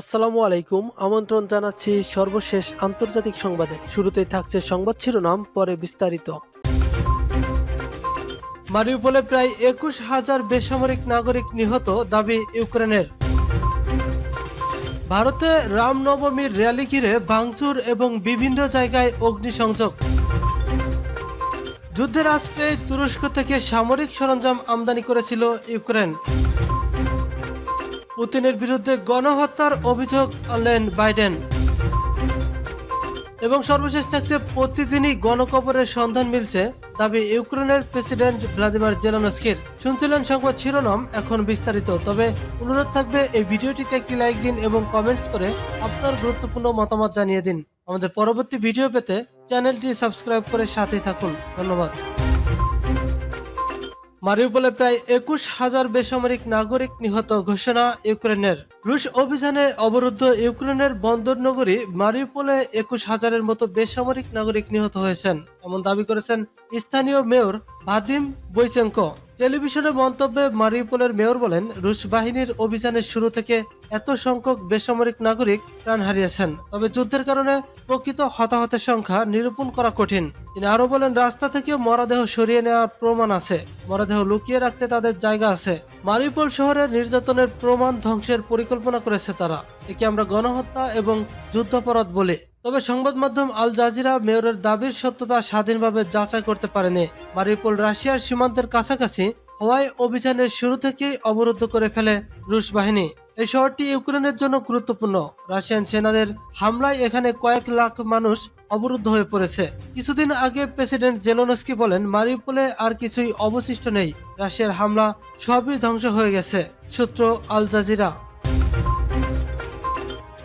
আসসালামু আলাইকুম, আমন্ত্রণ জানাচ্ছি সর্বশেষ আন্তর্জাতিক সংবাদে। শুরুতেই থাকছে সংবাদ শিরোনাম, পরে বিস্তারিত। মারিউপোলে প্রায় একুশ হাজার বেসামরিক নাগরিক নিহত দাবি ইউক্রেনের। ভারতে রামনবমীর র্যালি ঘিরে ভাঙচুর এবং বিভিন্ন জায়গায় অগ্নিসংযোগ। যুদ্ধের আজ তুরস্ক থেকে সামরিক সরঞ্জাম আমদানি করেছিল ইউক্রেন। পুতিনের বিরুদ্ধে গণহত্যার অভিযোগ আনলেন বাইডেন। এবং সর্বশেষ থাকছে, প্রতিদিনই গণকবরের সন্ধান মিলছে দাবি ইউক্রেনের প্রেসিডেন্ট ভ্লাদিমির জেলানস্কির। শুনছিলেন সংবাদ শিরোনাম, এখন বিস্তারিত। তবে অনুরোধ থাকবে, এই ভিডিওটিতে একটি লাইক দিন এবং কমেন্টস করে আপনার গুরুত্বপূর্ণ মতামত জানিয়ে দিন। আমাদের পরবর্তী ভিডিও পেতে চ্যানেলটি সাবস্ক্রাইব করে সাথেই থাকুন। ধন্যবাদ। মারিউপোলে প্রায় একুশ হাজার বেসামরিক নাগরিক নিহত ঘোষণা ইউক্রেনের। রুশ অভিযানে অবরুদ্ধ ইউক্রেনের বন্দর নগরী মারিউপোলে একুশ হাজারের মতো বেসামরিক নাগরিক নিহত হয়েছেন, এমন দাবি করেছেন স্থানীয় মেয়র ভাদিম বৈচেঙ্কো। টেলিভিশনে মন্তব্যে মারিউপোলের মেয়র বলেন, রুশ বাহিনীর অভিযানের শুরু থেকে এত সংখ্যক বেসামরিক নাগরিক প্রাণ হারিয়েছেন। তবে যুদ্ধের কারণে প্রকৃত হতাহতের সংখ্যা নিরূপণ করা কঠিন। তিনি আরও বলেন, রাস্তা থেকে মরাদেহ সরিয়ে নেওয়ার প্রমাণ আছে। মরাদেহ লুকিয়ে রাখতে তাদের জায়গা আছে। মারিউপোল শহরের নির্যাতনের প্রমাণ ধ্বংসের পরিকল্পনা করেছে তারা। একে আমরা গণহত্যা এবং যুদ্ধাপরাধ বলি। তবে সংবাদ মাধ্যম আল জাজিরা মেয়রের দাবির সত্যতা স্বাধীনভাবে যাচাই করতে পারেনি। মারিউপোল রাশিয়ার সীমান্তের কাছাকাছি হওয়ায় অভিযানের শুরু থেকেই অবরুদ্ধ করে ফেলে রুশ বাহিনী। এই শহরটি ইউক্রেনের জন্য গুরুত্বপূর্ণ। রাশিয়ান সেনাদের হামলায় এখানে কয়েক লাখ মানুষ অবরুদ্ধ হয়ে পড়েছে। কিছুদিন আগে প্রেসিডেন্ট জেলোনস্কি বলেন মারিউপোলে আর কিছুই অবশিষ্ট নেই। রাশিয়ার হামলা সবই ধ্বংস হয়ে গেছে। সূত্র আল জাজিরা।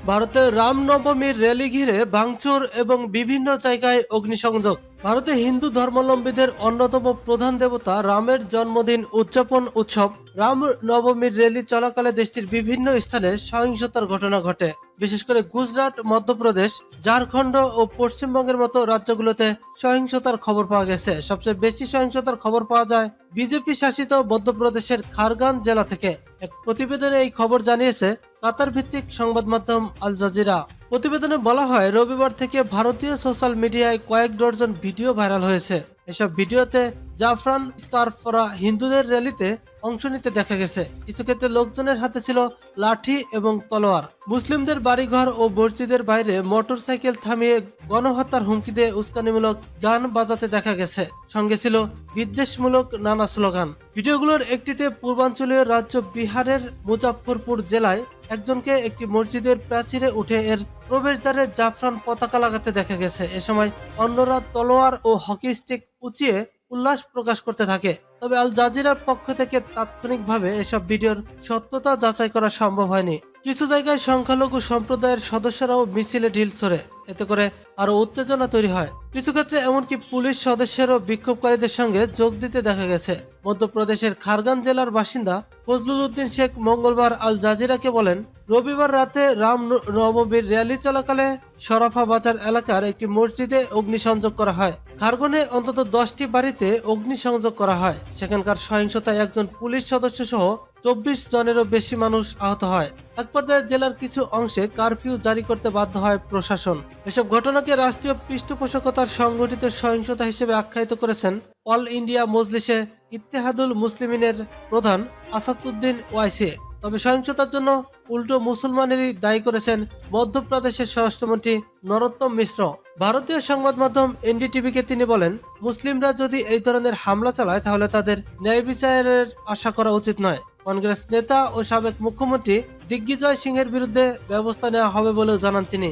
ভারতের রামনবমীর র্যালি ঘিরে ভাঙচুর এবং বিভিন্ন জায়গায় অগ্নিসংযোগ। ভারতে হিন্দু ধর্মাবলম্বীদের অন্যতম প্রধান দেবতা রামের জন্মদিন উদযাপন উৎসব। রাম নবমীর র্যালি চলাকালে দেশটির বিভিন্ন স্থানে সহিংসতার ঘটনা ঘটে। বিশেষ করে গুজরাট, মধ্যপ্রদেশ, ঝাড়খণ্ড ও পশ্চিমবঙ্গের মতো রাজ্যগুলোতে সহিংসতার খবর পাওয়া গেছে। সবচেয়ে বেশি সহিংসতার খবর পাওয়া যায় বিজেপি শাসিত মধ্যপ্রদেশের খারগান জেলা থেকে। এক প্রতিবেদনে এই খবর জানিয়েছে কাতার ভিত্তিক সংবাদ মাধ্যম আল জাজিরা। প্রতিবেদনে বলা হয়, রবিবার থেকে ভারতীয় সোশ্যাল মিডিয়ায় কয়েক ডজন ভিডিও ভাইরাল হয়েছে। এসব ভিডিওতে জাফরান স্কার্ফ পরা হিন্দুদের র্যালিতে অংশ নিতে দেখা গেছে। কিছু ক্ষেত্রে লোকজনের হাতে ছিল লাঠি এবং তলোয়ার। মুসলিমদের বাড়িঘর ও মসজিদের বাইরে মোটরসাইকেল থামিয়ে গণহত্যার হুমকি দিয়ে উস্কানিমূলক গান বাজাতে দেখা গেছে। সঙ্গে ছিল বিদ্বেষমূলক নানা স্লোগান। ভিডিওগুলোর একটিতে পূর্বাঞ্চলীয় রাজ্য বিহারের মুজাফরপুর জেলায় একজনকে একটি মসজিদের প্রাচীরে উঠে এর প্রবেশদ্বারে জাফরান পতাকা লাগাতে দেখা গেছে। এ সময় অন্যরা তলোয়ার ও হকি স্টিক উঁচিয়ে উল্লাস প্রকাশ করতে থাকে। তবে আল জাজিরার পক্ষ থেকে তাৎক্ষণিকভাবে এসব ভিডিওর সত্যতা যাচাই করা সম্ভব হয়নি। কিছু জায়গায় সংখ্যালঘু সম্প্রদায়ের সদস্যরাও মিছিলে ঢিল ছড়ে। এতে করে আরও উত্তেজনা তৈরি হয়। কিছু ক্ষেত্রে এমনকি পুলিশ সদস্যেরও বিক্ষোভকারীদের সঙ্গে যোগ দিতে দেখা গেছে। মধ্যপ্রদেশের খারগান জেলার বাসিন্দা ফজলুল উদ্দিন শেখ মঙ্গলবার আল জাজিরাকে বলেন, রবিবার রাতে রাম নবমীর র্যালি চলাকালে সরাফা বাজার এলাকার একটি মসজিদে অগ্নিসংযোগ করা হয়। খারগনে অন্তত দশটি বাড়িতে অগ্নিসংযোগ করা হয়। সেখানকার সহিংসতায় একজন পুলিশ সদস্য সহ চব্বিশ জনেরও বেশি মানুষ আহত হয়। এক পর্যায়ে জেলার কিছু অংশে কারফিউ জারি করতে বাধ্য হয় প্রশাসন। এসব ঘটনাকে রাষ্ট্রীয় পৃষ্ঠপোষকতার সংগঠিত সহিংসতা হিসেবে আখ্যায়িত করেছেন অল ইন্ডিয়া মজলিসে ইত্তেহাদুল মুসলিমিনের প্রধান আসাদুদ্দিন ওয়াইসি। তবে সহিংসতার জন্য উল্টো মুসলমানেরই দায়ী করেছেন মধ্যপ্রদেশের স্বরাষ্ট্রমন্ত্রী নরোত্তম মিশ্র। ভারতীয় সংবাদ মাধ্যম এনডিটিভিকে তিনি বলেন, মুসলিমরা যদি এই ধরনের হামলা চালায়, তাহলে তাদের ন্যায় বিচারের আশা করা উচিত নয়। কংগ্রেস নেতা ও সাবেক মুখ্যমন্ত্রী দিগ্বিজয় সিংহের বিরুদ্ধে ব্যবস্থা নেওয়া হবে বলেও জানান তিনি।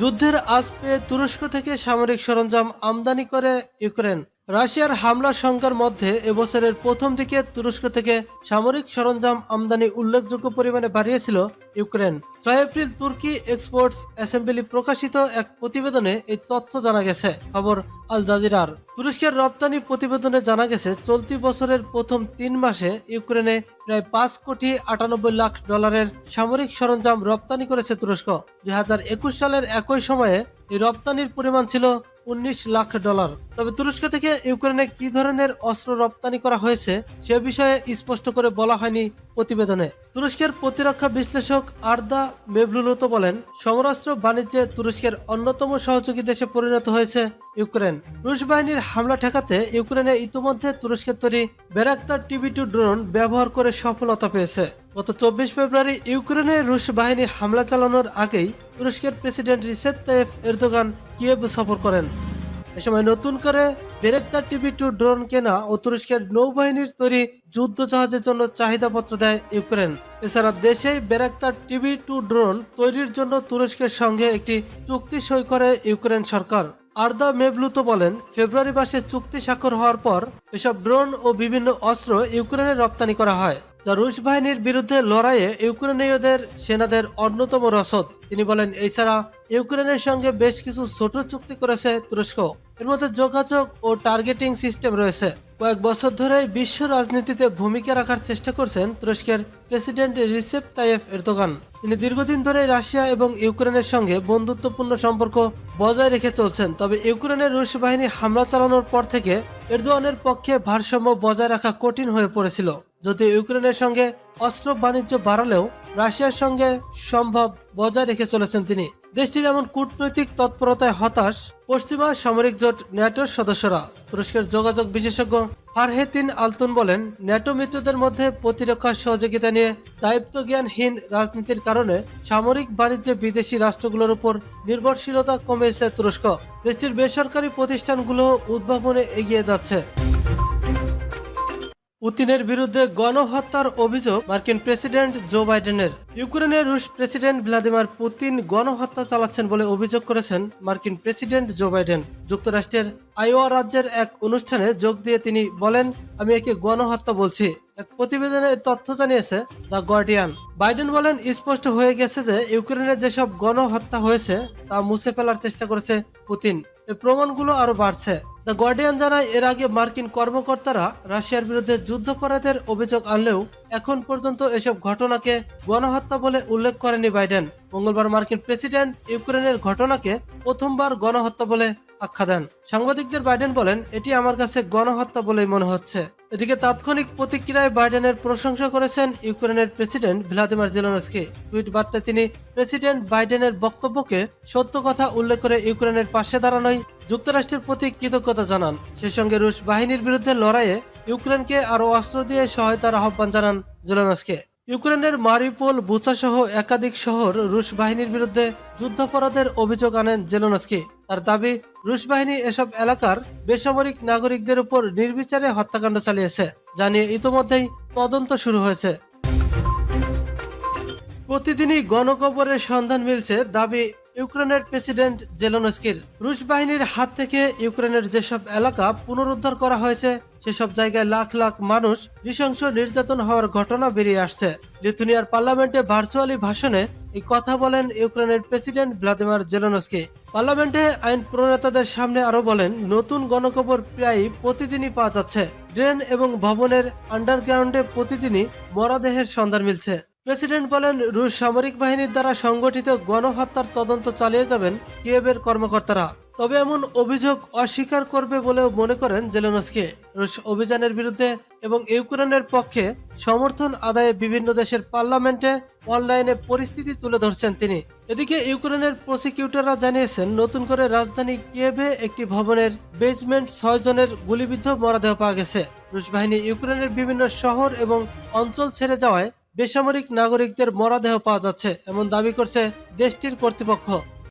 যুদ্ধের আজ পেয়ে তুরস্ক থেকে সামরিক সরঞ্জাম আমদানি করে ইউক্রেন। রাশিয়ার হামলার সংখ্যার মধ্যে এবছরের প্রথম দিকে তুরস্ক থেকে সামরিক সরঞ্জাম আমদানি উল্লেখযোগ্য পরিমাণে বাড়িয়েছিল ইউক্রেন। ছয় এপ্রিল তুর্কি এক্সপোর্টস অ্যাসেম্বলি প্রকাশিত এক প্রতিবেদনে এই তথ্য জানা গেছে। খবর আল জাজিরার। তুরস্কের রপ্তানি প্রতিবেদনে জানা গেছে, চলতি বছরের প্রথম তিন মাসে ইউক্রেনে প্রায় পাঁচ কোটি আটানব্বই লাখ ডলারের সামরিক সরঞ্জাম রপ্তানি করেছে তুরস্ক। দুই হাজার একুশ সালের একই সময়ে এই রপ্তানির পরিমাণ ছিল উনিশ লাখ ডলার। তবে তুরস্ক থেকে ইউক্রেনে কি ধরনের অস্ত্র রপ্তানি করা হয়েছে, সে বিষয়ে স্পষ্ট করে বলা হয়নি প্রতিবেদনে। তুরস্কের প্রতিরক্ষা বিশ্লেষক আর্দা মেভলুলুতো বলেন, সমরাস্ত্র বাণিজ্যে তুরস্কের অন্যতম সহযোগী দেশে পরিণত হয়েছে ইউক্রেন। রুশ বাহিনীর হামলা ঠেকাতে ইউক্রেনে ইতিমধ্যে তুরস্কের তৈরি বেরাক্তার টিভি টু ড্রোন ব্যবহার করে সফলতা পেয়েছে। গত চব্বিশ ফেব্রুয়ারি ইউক্রেনে রুশ বাহিনী হামলা চালানোর আগেই তুরস্কের president Recep Tayyip Erdogan Kyiv সফর করেন। এ সময় নতুন করে বেরেক্তার টিভি টু ড্রোন কেনা ও তুরস্কের নৌবাহিনীর তৈরি যুদ্ধ জাহাজের জন্য চাহিদাপত্র দেয় ইউক্রেন। এছাড়া দেশেই বেরেক্তার টিভি টু ড্রোন তৈরির জন্য তুরস্কের সঙ্গে একটি চুক্তি সই করে ইউক্রেন সরকার। আর্দা মেভলুতো বলেন, ফেব্রুয়ারি মাসে চুক্তি স্বাক্ষর হওয়ার পর এসব ড্রোন ও বিভিন্ন অস্ত্র ইউক্রেনে রপ্তানি করা হয়। যা রুশ বাহিনীর বিরুদ্ধে লড়াইয়ে ইউক্রেনীয়দের সেনাদের অন্যতম রসদ। তিনি বলেন এছাড়া ইউক্রেনের সঙ্গে বেশ কিছু ছোট চুক্তি করেছে তুরস্ক। এর মধ্যে যোগাযোগ ও টার্গেটিং সিস্টেম রয়েছে। কয়েক বছর ধরেই বিশ্ব রাজনীতিতে ভূমিকা রাখার চেষ্টা করছেন তুরস্কের প্রেসিডেন্ট রিসেপ তাইয়েফ এরদোগান। তিনি দীর্ঘদিন ধরে রাশিয়া এবং ইউক্রেনের সঙ্গে বন্ধুত্বপূর্ণ সম্পর্ক বজায় রেখে চলছেন। তবে ইউক্রেনের রুশ বাহিনী হামলা চালানোর পর থেকে এরদোয়ানের পক্ষে ভারসাম্য বজায় রাখা কঠিন হয়ে পড়েছিল। যদিও ইউক্রেনের সঙ্গে অস্ত্র বাণিজ্য বাড়ালেও রাশিয়ার সঙ্গে সম্ভব বজায় রেখে চলেছেন তিনি। দেশটির এমন কূটনৈতিক তৎপরতায় হতাশ পশ্চিমা সামরিক জোট ন্যাটোর সদস্যরা। তুরস্কের যোগাযোগ বিশেষজ্ঞ ফারহেতিন আলতুন বলেন, ন্যাটো মিত্রদের মধ্যে প্রতিরক্ষা সহযোগিতা নিয়ে দায়িত্বজ্ঞানহীন রাজনীতির কারণে সামরিক বাণিজ্যে বিদেশি রাষ্ট্রগুলোর উপর নির্ভরশীলতা কমেছে তুরস্ক। দেশটির বেসরকারি প্রতিষ্ঠানগুলো উদ্ভাবনে এগিয়ে যাচ্ছে। পুতিনের বিরুদ্ধে গণহত্যার অভিযোগ মার্কিন প্রেসিডেন্ট জো বাইডেনের। ইউক্রেনের রুশ প্রেসিডেন্ট ভ্লাদিমির পুতিন গণহত্যা চালাচ্ছেন বলে অভিযোগ করেছেন মার্কিন প্রেসিডেন্ট জো বাইডেন। যুক্তরাষ্ট্রের আইওয়া রাজ্যের এক অনুষ্ঠানে যোগ দিয়ে তিনি বলেন, আমি একে গণহত্যা বলছি। এক প্রতিবেদনে তথ্য জানিয়েছে দ্য গার্ডিয়ান। বাইডেন বলেন, স্পষ্ট হয়ে গেছে যে ইউক্রেনে যেসব গণহত্যা হয়েছে তা মুছে ফেলার চেষ্টা করেছে পুতিন। প্রমাণগুলো আরও বাড়ছে। দ্য গার্ডিয়ান জানায়, এর আগে মার্কিন কর্মকর্তারা রাশিয়ার বিরুদ্ধে যুদ্ধাপরাধের অভিযোগ আনলেও এখন পর্যন্ত এসব ঘটনাকে গণহত্যা বলে উল্লেখ করেনি বাইডেন। মঙ্গলবার মার্কিন প্রেসিডেন্ট ইউক্রেনের ঘটনাকে প্রথমবার গণহত্যা বলে আখ্যা দেন। সাংবাদিকদের বাইডেন বলেন, এটি আমার কাছে গণহত্যা বলেই মনে হচ্ছে। এদিকে তাৎক্ষণিক প্রতিক্রিয়ায় বাইডেনের প্রশংসা করেছেন ইউক্রেনের প্রেসিডেন্ট ভ্লাদিমির জেলনস্কি। টুইট বার্তায় তিনি, প্রেসিডেন্ট বাইডেনের বক্তব্যকে সত্য কথা উল্লেখ করে ইউক্রেনের পাশে দাঁড়ানোয় যুক্তরাষ্ট্রের প্রতি কৃতজ্ঞতা জানান। সেই সঙ্গে রুশ বাহিনীর বিরুদ্ধে লড়াইয়ে ইউক্রেনকে আরও অস্ত্র দিয়ে সহায়তার আহ্বান জানান জেলেনস্কি। ইউক্রেনের মারিপোল বুচা সহ একাধিক শহর রুশ বাহিনীর বিরুদ্ধে যুদ্ধাপরাধের অভিযোগ আনেন জেলোনস্কি। তার দাবি, রুশ বাহিনী এসব এলাকার বেসামরিক নাগরিকদের উপর নির্বিচারে হত্যাকাণ্ড চালিয়েছে। জানিয়ে ইতোমধ্যেই তদন্ত শুরু হয়েছে। প্রতিদিনই গণকবরের সন্ধান মিলছে দাবি ইউক্রেনের প্রেসিডেন্ট জেলোনস্কির। রুশ বাহিনীর হাত থেকে ইউক্রেনের যেসব এলাকা পুনরুদ্ধার করা হয়েছে, সেসব জায়গায় লাখ লাখ মানুষ নৃশংস নির্যাতন হওয়ার ঘটনা বেরিয়ে আসছে। লিথুনিয়ার পার্লামেন্টে ভার্চুয়ালি ভাষণে এই কথা বলেন ইউক্রেনের প্রেসিডেন্ট ভ্লাদিমির জেলোনস্কি। পার্লামেন্টে আইন প্রণেতাদের সামনে আরও বলেন, নতুন গণকবর প্রায় প্রতিদিনই পাওয়া যাচ্ছে। ড্রেন এবং ভবনের আন্ডারগ্রাউন্ডে প্রতিদিনই মরাদেহের সন্ধান মিলছে। প্রেসিডেন্ট বলেন, রুশ সামরিক বাহিনীর দ্বারা সংগঠিত গণহত্যার তদন্ত চালিয়ে যাবেন কিয়েবের কর্মকর্তারা। তবে এমন অভিযোগ অস্বীকার করবে বলেও মনে করেন জেলেনস্কি। রুশ অভিযানের বিরুদ্ধে এবং ইউক্রেনের পক্ষে সমর্থন আদায়ে বিভিন্ন দেশের পার্লামেন্টে অনলাইনে পরিস্থিতি তুলে ধরছেন তিনি। এদিকে ইউক্রেনের প্রসিকিউটররা জানিয়েছেন, নতুন করে রাজধানী কিয়েভে একটি ভবনের বেজমেন্ট ছয় জনের গুলিবিদ্ধ মরদেহ পাওয়া গেছে। রুশ বাহিনী ইউক্রেনের বিভিন্ন শহর এবং অঞ্চল ছেড়ে যাওয়ায় বেসামরিক নাগরিকদের মরদেহ পাওয়া যাচ্ছে এমন দাবি করছে দেশটির কর্তৃপক্ষ।